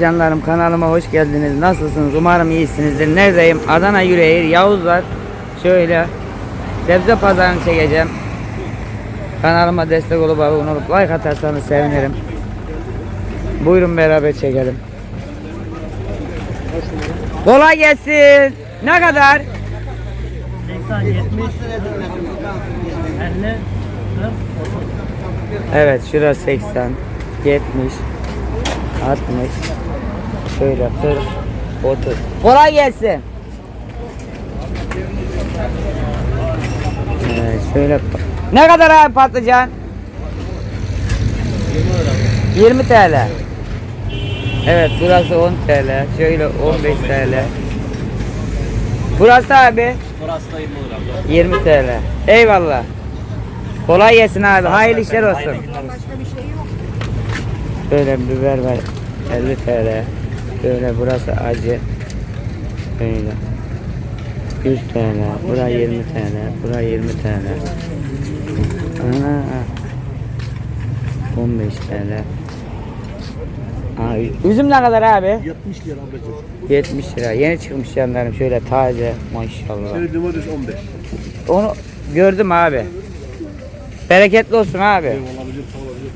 Canlarım kanalıma hoş geldiniz. Nasılsınız? Umarım iyisinizdir. Neredeyim? Adana Yüreğir Yavuz var. Şöyle sebze pazarını çekeceğim. Kanalıma destek olup abone olup like atarsanız sevinirim. Buyurun beraber çekelim. Kolay gelsin. Ne kadar? 80, 70, 50, 40, Evet şura 80, 70, 60, şöyle 40, 30. Kolay gelsin. Evet şöyle. Ne kadar abi patlıcan? 20 TL. Evet burası 10 TL. Şöyle 15 TL. Burası abi Burası da 20 lira. 20 TL. Eyvallah. Kolay gelsin abi. Hayırlı işler olsun. Böyle biber var 50 TL. Böyle burası acı. Böyle. 100 TL. Bura 20 TL. Bura 20 TL. Ana. 15 TL. Aa, üzüm ne kadar abi? 70 lira ablacığım. 70 lira. Yeni çıkmış yanlarım şöyle taze maşallah. Şöyle domates 15. Onu gördüm abi. Bereketli olsun abi. Olabilir, olabilir.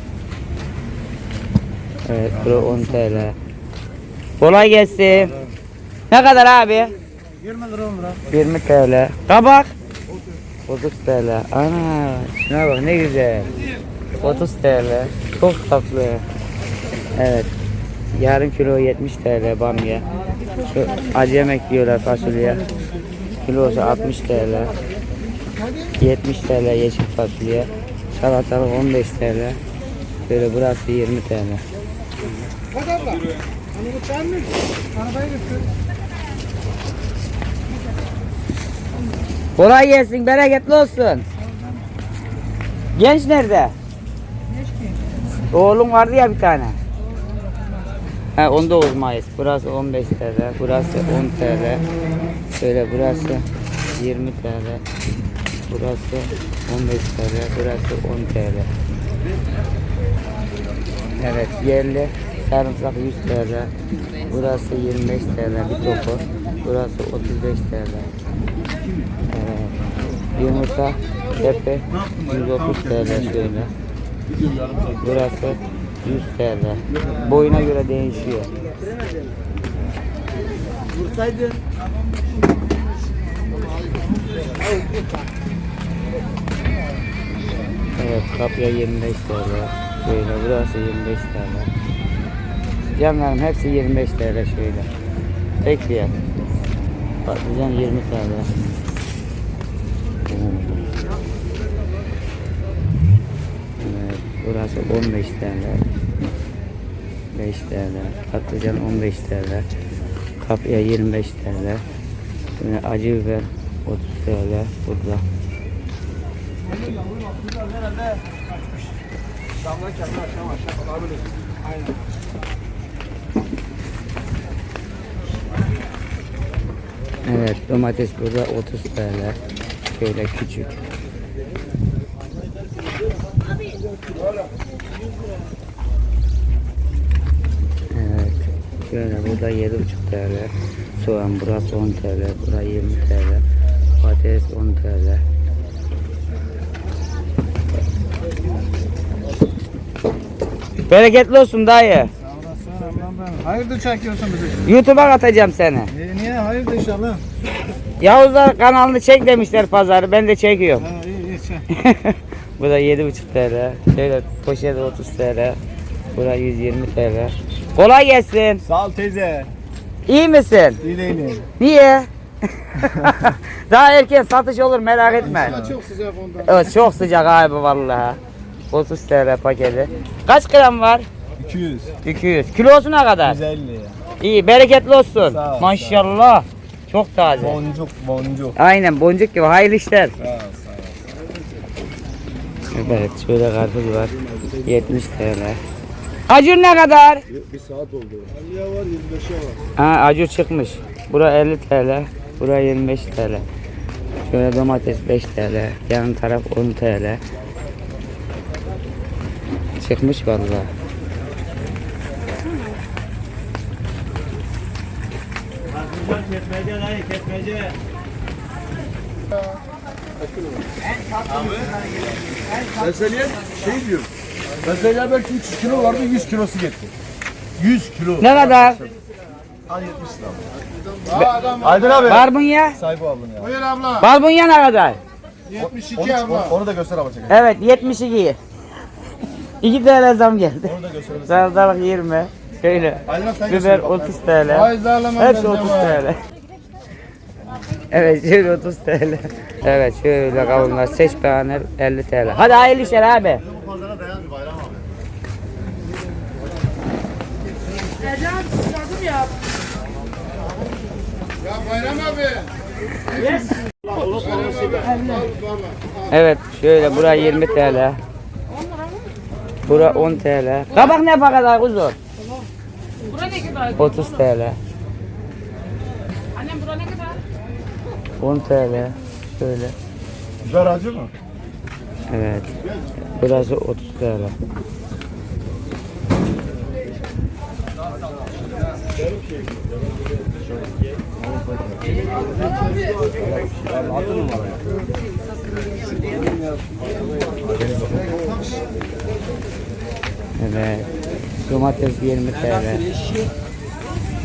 Evet, bura 10 TL. Kolay gelsin. Ne kadar abi? 20 lira 10 lira. 20 TL. Kabak? 30 TL. Ana, şuna bak ne güzel. 30 TL. Çok tatlı. Evet. Yarım kilo 70 TL bamya. Şu acı yemek diyorlar fasulye. Kilosu 60 TL. 70 TL yeşil fasulye. Salatalık 15 TL. Böyle burası 20 TL. Kolay gelsin, bereketli olsun. Genç nerede? Oğlum vardı ya bir tane. Ha 19 Mayıs. Burası 15 TL, burası 10 TL. Şöyle burası 20 TL. Burası 15 TL, burası 10 TL. Evet, yerli sarımsak 100 TL. Burası 25 TL bir topu. Burası 35 TL. Evet. Yumurta tepe 130 TL şöyle. Burası 100 TL. Boyuna göre değişiyor. Vursaydın. Evet kapya 25 TL. Şöyle burası 25 TL. Canlarım hepsi 25 TL şöyle. Tek fiyat. Patlıcan 20 TL. Evet, burası 15 TL. 5 TL. Patlıcan 15 TL. Kapya 25 TL. Yine acı biber 30 TL burada. Evet domates burada 30 TL. Şöyle küçük. Evet. Şöyle burada 7,5 TL. Soğan burası 10 TL. Burası 20 TL. Patates 10 TL. Bereketli olsun dayı. Sağ olasın Allah'ım ben. Hayırdır çekiyorsun bizi? YouTube'a atacağım seni. E, niye? Hayırdır inşallah. Yavuzlar kanalını çek demişler pazarı. Ben de çekiyorum. Ha, iyi iyi çek. Bu da 7,5 TL. Şöyle poşet 30 TL. Bura 120 TL. Kolay gelsin. Sağ ol teyze. İyi misin? İyi değilim. Niye? Daha erken satış olur merak etme. Çok sıcak ondan. Evet çok sıcak abi vallahi. 30 TL paketi. Kaç gram var? 200. 200. Kilosu ne kadar? 150. İyi bereketli olsun. Sağ ol, Maşallah. Çok taze. Boncuk boncuk. Aynen boncuk gibi hayırlı işler. Sağ ol sağ ol. Evet şöyle karpuz var. 70 TL. Acur ne kadar? Bir saat oldu. 50'ye var 25'e var. Ha acur çıkmış. Bura 50 TL. Bura 25 TL. Şöyle domates 5 TL. Yan taraf 10 TL. Çıkmış vallahi. Kesmece. Mesela şey diyor. Mesela belki 300 kilo vardı 100 kilosu gitti. 100 kilo. Ne kadar? Al 70 lira. Aydın abi. Barbunya? Sahibi aldın ya. Buyur abla. Barbunya ne kadar? 72 Onu, abla. onu da göster çekelim. Evet 72. 2 TL zam geldi. Onu da gösterelim. Salatalık 20. Şöyle. Biber göster. 30 TL. Hepsi bende 30 var. TL. Evet şöyle 30 TL. Evet şöyle kavunlar seç beğenir 50 TL. Hadi hayırlı işler abi. Ercan susadım ya. Ya Bayram abi. Evet şöyle bura 20 TL. Bura 10 TL. Kabak ne kadar kuzum? Bura ne kadar? 30 TL. Annem bura ne kadar? 10 TL. Şöyle. Biber acı mı? Evet. Burası 30 TL. Evet. Domates 20 TL.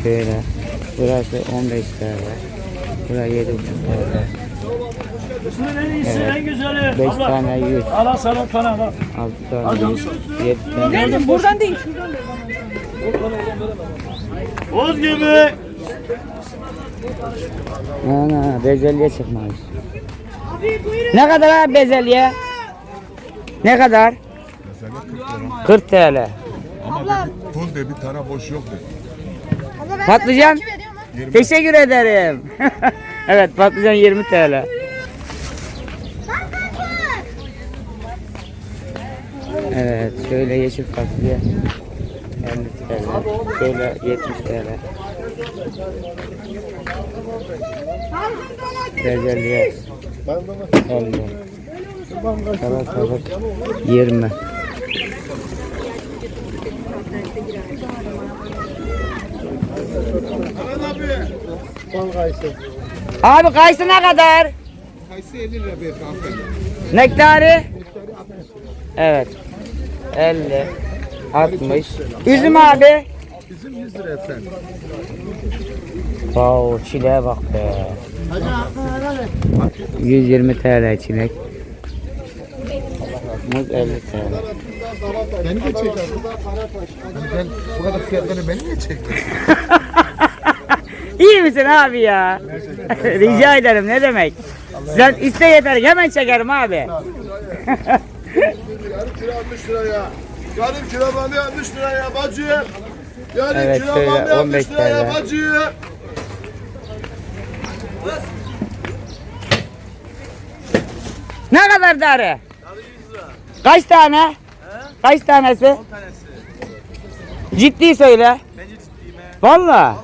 Şöyle. Burası 15 TL. Buraya yedi en iyisi, Evet. en güzeli. Beş tane yüz. Ala sana para bak. Altı tane yüz. Yedi tane. Nereden? Buradan değil. Şuradan ver bana. Boz gibi. Ana bezelye çıkmış. Ne kadar abi bezelye? Ne kadar? Mesela 40 lira. 40 TL. Ama dedi, full de bir tane boş yok dedi. Abla sana Patlıcan. 20. Teşekkür ederim. evet patlıcan 20 TL. Evet şöyle yeşil fasulye 50 TL. Şöyle 70 TL. Bezelye 10 lira. Kara 20. Abi kayısı ne kadar? Kayısı 50 lira beyefendi. Nektarı? Evet. 50. 60. Üzüm abi? Bizim 100 lira efendim. Wow, çileğe bak be. 120 TL çilek. Muz 50 TL. Beni de çek abi. Ben bu kadar fiyatları beni niye çektin? İyi misin abi ya? Rica ederim ne demek? Sen iste yeter hemen çekerim abi. Yarım kilo 60 lira ya. Yarım kilo bamya 60 lira ya bacı. Yarım Evet, kilo şöyle bamya 15 60 lira ya bacı. Ne kadar darı? Kaç tane? Kaç tanesi? 10 tanesi. Ciddi söyle. Bence ciddiyim he. Valla.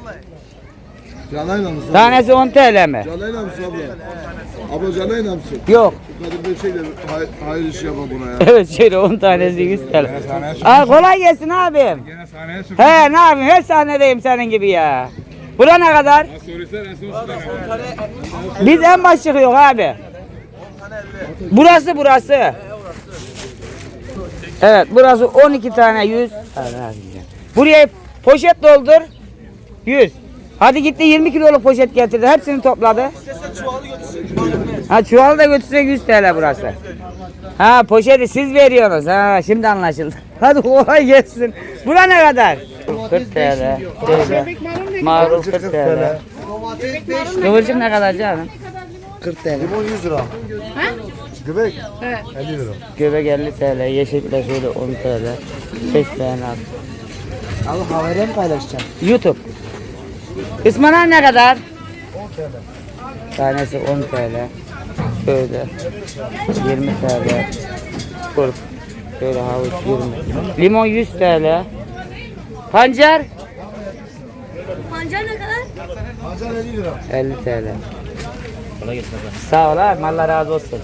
Canayla mısın? Tanesi 10 TL mi? Canayla mısın abla? Abla canayla mısın? Yok. Kadın bir şey de hayır, hayır iş yapma buna ya. Evet şöyle 10 tanesi 100 TL. Aa, kolay gelsin abim. He ne yapayım her sahnedeyim senin gibi ya. Bura ne kadar? Biz en baş çıkıyor abi. Burası burası. Evet burası 12 tane 100. Hadi, hadi. Buraya poşet doldur. 100. Hadi gitti 20 kiloluk poşet getirdi. Hepsini topladı. Ha çuvalı da götürse 100 TL burası. Ha poşeti siz veriyorsunuz. Ha şimdi anlaşıldı. Hadi kolay gelsin. Bura ne kadar? 40 TL. Marul 40 TL. Kıvırcık ne kadar canım? 40 TL. Limon 100 lira. Göbek 50 lira. Göbek 50 TL. Yeşil de şöyle 10 TL. Ses beğen al. Abi mı paylaşacağım? YouTube. Ispanak ne kadar? 10 TL. Tanesi 10 TL. Şöyle. 20 TL. Kurp. Şöyle havuç 20. Limon 100 TL. Pancar Pancar ne kadar? Pazar 50 lira. 50 TL. Sağ ol abi. Allah razı olsun.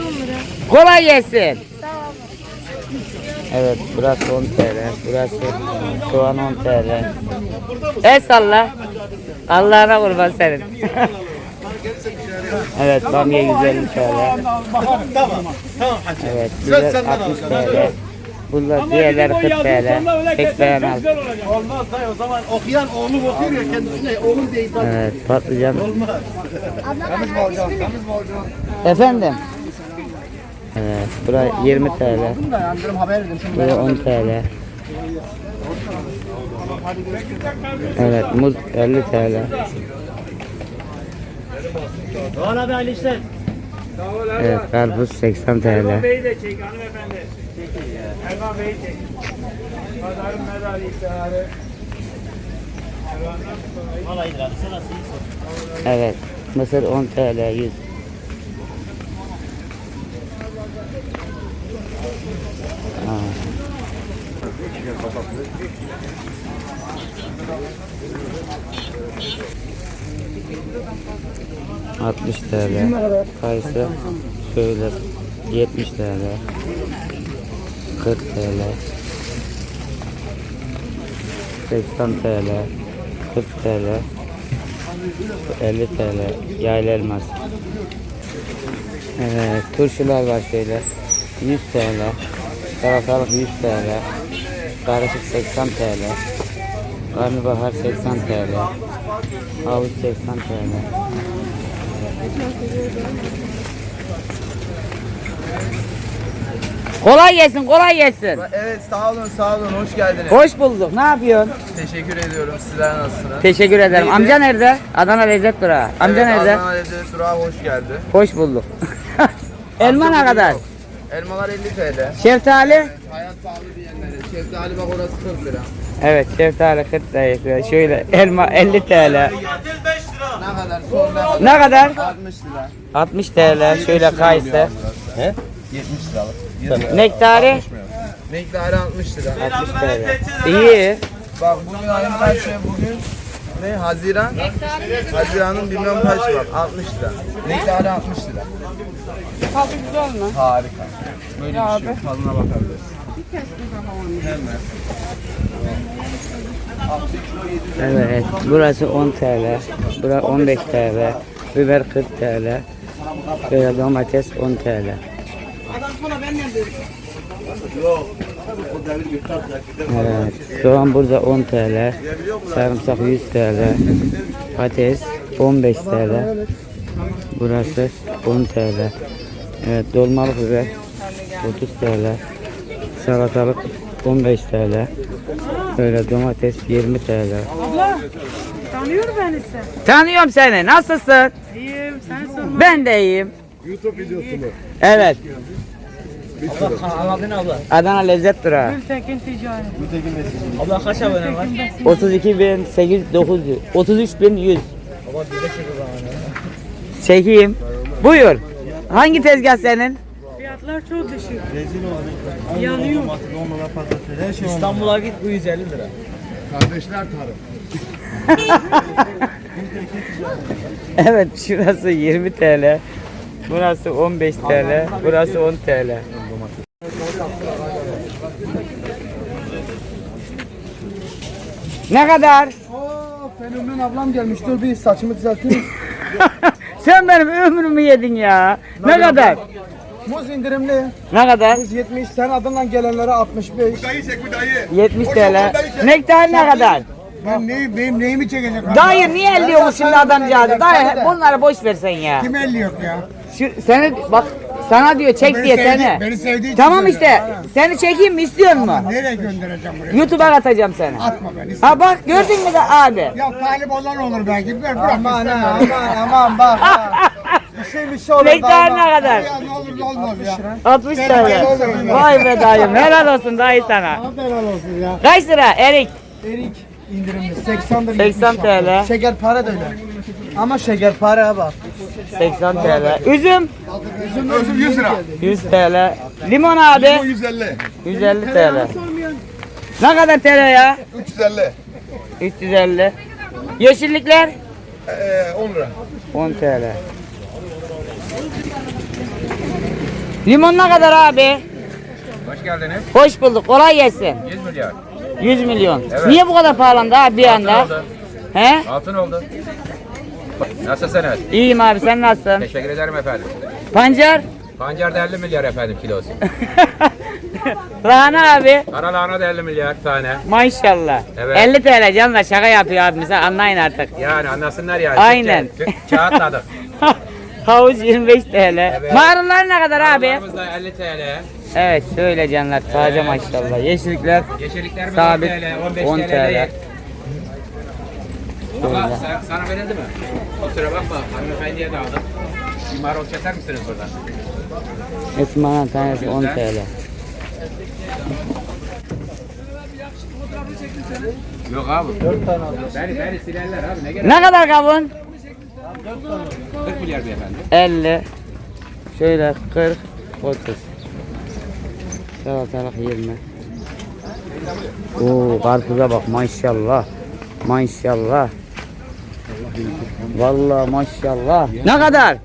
10 lira. Kolay gelsin. Tamam. Evet burası 10 TL. Burası soğan 10 TL. El salla. Allah'ına kurban senin. evet bamya 150 TL. Evet biber 60 TL. Bunlar diğerleri 40 TL. 80 al. Olmaz dayı o zaman okuyan oğlum okuyor ya kendisine oğlum değil. Evet patlıcan. Hangisini? Efendim? Evet bura 20 TL. Da yani haber verdim şimdi. Bura 10 TL. Evet muz 50 TL. Doğan abi Ali işte. Evet karpuz 80 TL. Bey'i de çek hanımefendi. Erman Bey'i çek. Pazarın medali istiharı. Evet mısır 10 TL 100. Aa. ...60 TL. Kayısı şöyle 70 TL. 40 TL. 80 TL. 40 TL. 50 TL yaylı elmas. Evet turşular var şöyle 100 TL salatalık 100 TL karışık 80 TL karnabahar 80 TL havuç 80 TL Kolay gelsin, kolay gelsin. Evet sağ olun sağ olun hoş geldiniz. Hoş bulduk. Ne yapıyorsun? Teşekkür ediyorum sizler nasılsınız? Teşekkür ederim. Neydi? Amca nerede? Adana Lezzet Durağı. Amca evet, nerede? Adnan Lezzet Durağı hoş geldi. Hoş bulduk. Elma ne kadar? Elmalar 50 TL. Şeftali? Hayat pahalı diyenlere. Şeftali bak orası 40 lira. Evet şeftali 40 lira. Şöyle elma 50 TL. Ne kadar son ne kadar? Ne kadar? 60 lira. 60 TL. Şöyle kayısı. 70 liralık. Nektarı Miktarı 60 lira. 60 TL. İyi. Bak bugün ayın kaçı bugün? Ne? Haziran? Haziran'ın bilmem kaçı bak 60 lira. Miktarı 60 lira. Tadı güzel mi? Harika. Böyle bir şey yok. Tadına bakabiliriz. Evet. Burası 10 TL. Burası 15 TL. Biber 40 TL. Böyle domates 10 TL. Evet. Soğan burada 10 TL. Sarımsak 100 TL. Patates 15 TL. Burası 10 TL. Evet dolmalık biber 30 TL. Salatalık 15 TL. Böyle domates 20 TL. Abla tanıyor beni sen. Tanıyorum seni. Nasılsın? İyiyim sen sorma. Ben de iyiyim. YouTube videosu mu? Evet. Anladın abla. Adana Lezzet Durağı. Gültekin Ticari. Abla kaç abone var? 32.800 33.100 Çekeyim. Buyur. Hangi tezgah senin? Fiyatlar çok düşük. Yanıyor. İstanbul'a git bu 150 lira. Kardeşler tarım. Evet şurası 20 TL. Burası 15 TL. Burası 10 TL. Ne kadar? Oo fenomen ablam gelmiş. Dur bir saçımı düzelteyim. Sen benim ömrümü yedin ya. Ne kadar? Muz indirimli. Ne kadar? Muz 70. Sen adından gelenlere 65. Dayı çek bu dayı. 70 TL. Nektar ne kadar? Ben neyi, benim neyimi çekecek? Dayı niye elliyorsun şimdi adamcağızı? Dayı bunları boş versen ya. Kim elli yok ya? Şu, seni bak sana diyor çek Beni diye sevdi- seni. beni sevdiği için Tamam söylüyor. işte. Seni çekeyim mi istiyor mu? Nereye göndereceğim buraya? YouTube'a atacağım seni. Atma beni. Ha bak gördün mü de abi. Ya talip olan olur belki. Ver bırak. Aman istemiyorum. ha aman aman bak ha. Bir şey bir şey olur. Ne kadar? Ya ne olur ne olmaz ya. 60 Benim TL. Vay be dayım helal olsun dayı sana. Helal olsun ya. Kaç lira Erik? Erik indirimli. 80 lira. 80 TL. Şekerpare de öyle. Ama şekerpare ha bak. 80 TL. Üzüm Özüm 100 lira. 100 TL. Limon abi Bu 150. 150 TL. Ne kadar TL ya? 350. 350. Yeşillikler Ee, 10 lira. 10 TL. Limon ne kadar abi? Hoş geldiniz. Hoş bulduk. Kolay gelsin. 100 milyar. 100 milyon. Evet. Niye bu kadar pahalandı abi bir Altın anda? oldu. He? Altın oldu. Nasılsınız? İyiyim abi sen nasılsın? Teşekkür ederim efendim. Pancar? Pancar da 50 milyar efendim kilosu. Lahana abi. Kara lahana da 50 milyar tane. Maşallah. Evet. 50 TL canla şaka yapıyor abimize anlayın artık. Yani anlasınlar yani. Aynen. Türkçe, Türk- Kağıtladık. Havuç 25 TL. Marullar ne kadar abi? Marullarımız da 50 TL. Evet şöyle canlar taze maşallah. Yeşillikler Yeşilliklerimiz Sabit 10 TL, 15 10 TL, TL. Ama sana, sana verildi mi? Kusura bakma hanımefendiye de aldım. Bir marul keser misiniz buradan? Esmanın tanesi 10 TL. Yok abi. 4 tane aldım. Beni, beni silerler abi ne gerek? Ne kadar kavun? 40 milyar beyefendi. 50. Şöyle 40 30. Salatalık 20. Oo karpuza bak maşallah. Maşallah. Vallahi maşallah. Ne kadar?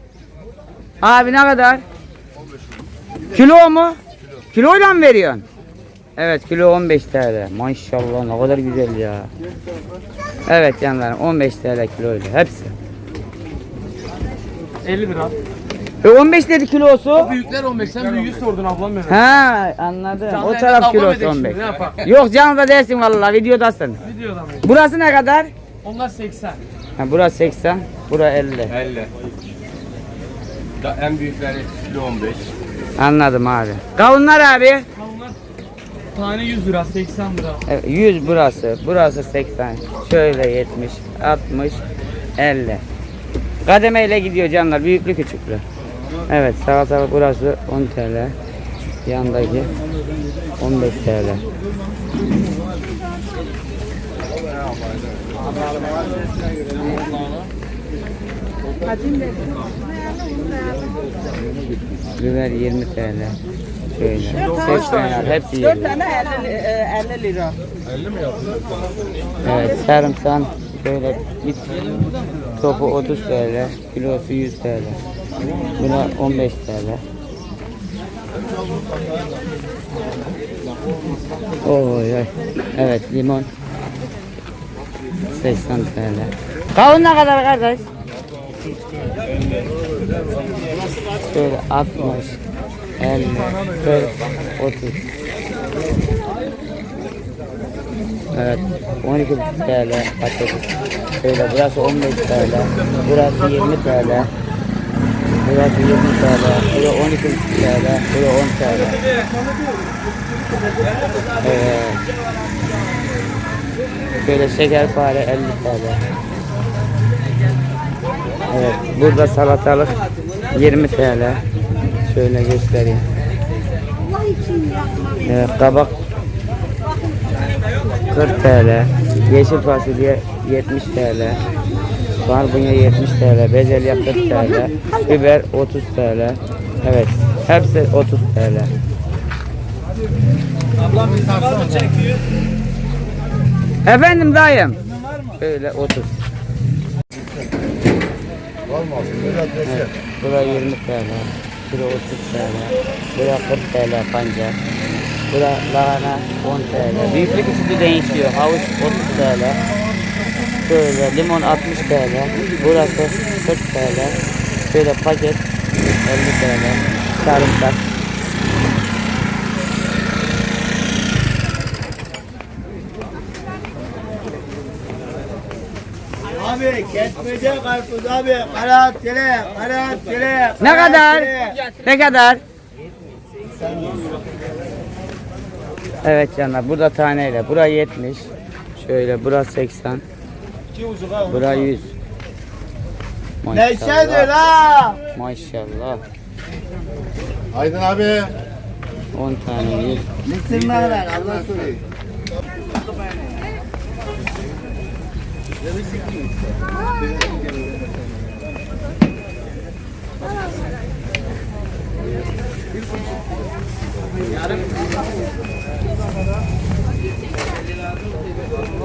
Abi ne kadar? Kilo mu? Kiloyla mı veriyorsun? Evet kilo 15 TL. Maşallah ne kadar güzel ya. Evet canlarım 15 TL kiloyla hepsi. 50 lira. E 15 dedi kilosu. Büyükler 15. Sen büyüğü sordun ablam benim. Ha anladım. Canlı o yayında taraf kavga kilosu edecek 15. şimdi, ne yapalım? Yok canlı da değilsin vallahi videodasın. Videoda mı? Burası ne kadar? Onlar 80. Ha, burası 80, bura 50. 50. Da en büyükleri kilo 15. Anladım abi. Kavunlar abi. Onlar tane 100 lira, 80 lira. Evet, 100 burası, burası 80. Şöyle 70, 60, 50. Kademeyle gidiyor canlar, büyüklü küçüklü. Evet, salatalık burası 10 TL. Yandaki 15 TL. Biber 20 TL. Şöyle. 80 hepsi 20. tane 50, 50 lira. Evet, sarımsak şöyle bir topu 30 TL, kilosu 100 TL. Buna 15 TL. Oy oy. Evet, limon 80 TL. Kavun ne kadar kardeş? Şöyle 60, 50, 40, 30. Evet 12 TL patates. Şöyle burası 15 TL. Burası 20 TL. Burası 20 TL. Burası 12 TL. Burası 10 TL. Evet. Şöyle şekerpare 50 TL. Evet, burada salatalık 20 TL. Şöyle göstereyim. Evet, kabak 40 TL. Yeşil fasulye 70 TL. Barbunya 70 TL. Bezelye 40 TL. Biber 30 TL. Evet. Hepsi 30 TL. Efendim dayım. Böyle 30. Evet, Bura 20 TL. Bura 30 TL. Bura 40 TL pancar. Bura lahana 10 TL. Büyüklük küçüklüğü değişiyor. Havuç 30 TL. Şöyle limon 60 TL. Burası 40 TL. Şöyle paket 50 TL. Sarımsak. Abi kesmece karpuz abi. Kara tele, kara tele. Ne kadar? Ne kadar? Evet canlar burada taneyle. Bura 70. Şöyle bura 80. Bura 100. Neşedir Maşallah. ha. Maşallah. Aydın abi. 10 tane 100. Mısır ne kadar? Allah söyleyeyim.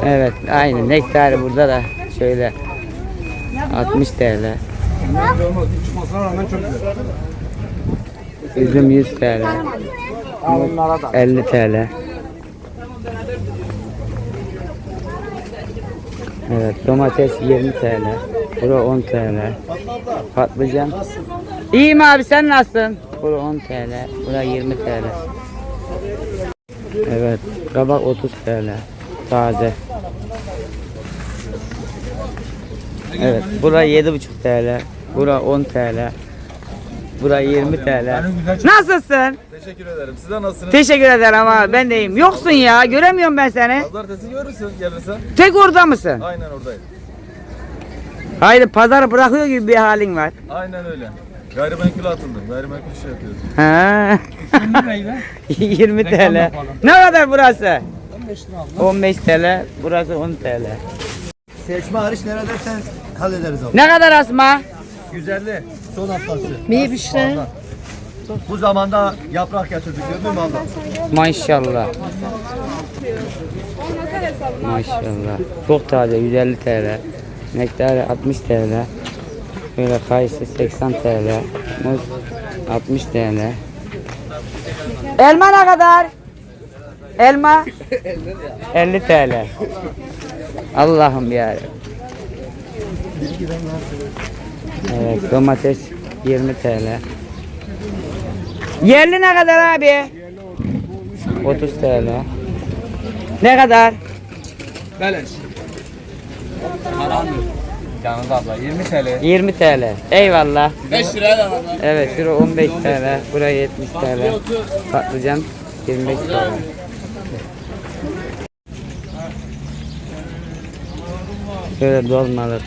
Evet aynı nektarı burada da şöyle 60 TL. Üzüm 100 TL. Alınlara da. 50 TL. Evet domates 20 TL. Bura 10 TL. Patlıcan. İyiyim abi sen nasılsın? Bura 10 TL. Bura 20 TL. Evet kabak 30 TL. Taze. Evet bura 7,5 TL. Bura 10 TL. Bura 20 TL. Nasılsın? Teşekkür ederim. Size nasılsınız? Teşekkür ederim ama ben deyim. Yoksun ya göremiyorum ben seni. Pazartesi görürsün gelirse. Tek orada mısın? Aynen oradayım. Hayır pazarı bırakıyor gibi bir halin var. Aynen öyle. Gayrimenkul atıldım. Gayrimenkul şey yapıyoruz. Ha. 20 TL. Ne kadar burası? 15 TL. Burası 10 TL. Seçme hariç nerede dersen hallederiz abi. Ne kadar asma? 150 son haftası. İyi bir şey. Bu zamanda yaprak getirdik gördün mü abla? Maşallah. Maşallah. Çok taze 150 TL. Nektarı 60 TL. Böyle kayısı 80 TL. Muz 60 TL. Elma ne kadar? Elma 50 TL. Allah'ım ya. Evet domates 20 TL. Yerli ne kadar abi? 30 TL. Ne kadar? Canım abla 20 TL. 20 TL. Eyvallah. 5 liraya da var. Evet şura 15 TL. Buraya 70 TL. Patlıcan 25 TL. Şöyle dolmalık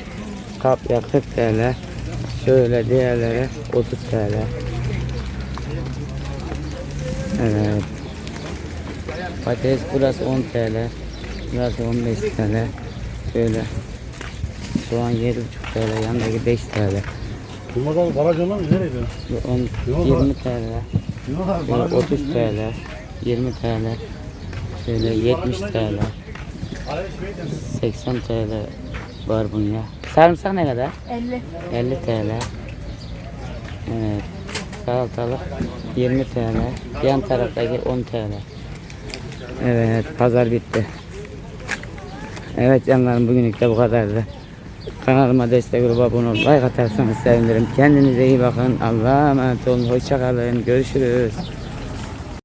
kapya 40 TL. Şöyle diğerleri 30 TL. Evet. Patates burası 10 TL. Burası 15 TL. Şöyle soğan 7,5 TL. Yanındaki 5 TL. Yumurtalı baracanlar mı? Nereydi? Bu 10, 20 TL. Şöyle 30 TL. 20 TL. Şöyle 70 TL. 80 TL var bunun ya. Sarımsak ne kadar? 50. 50 TL. Evet. Salatalık 20 TL. Yan taraftaki 10 TL. Evet pazar bitti. Evet canlarım bugünlük de bu kadardı. Kanalıma destek olup abone olup like atarsanız sevinirim. Kendinize iyi bakın. Allah'a emanet olun. Hoşça kalın. Görüşürüz.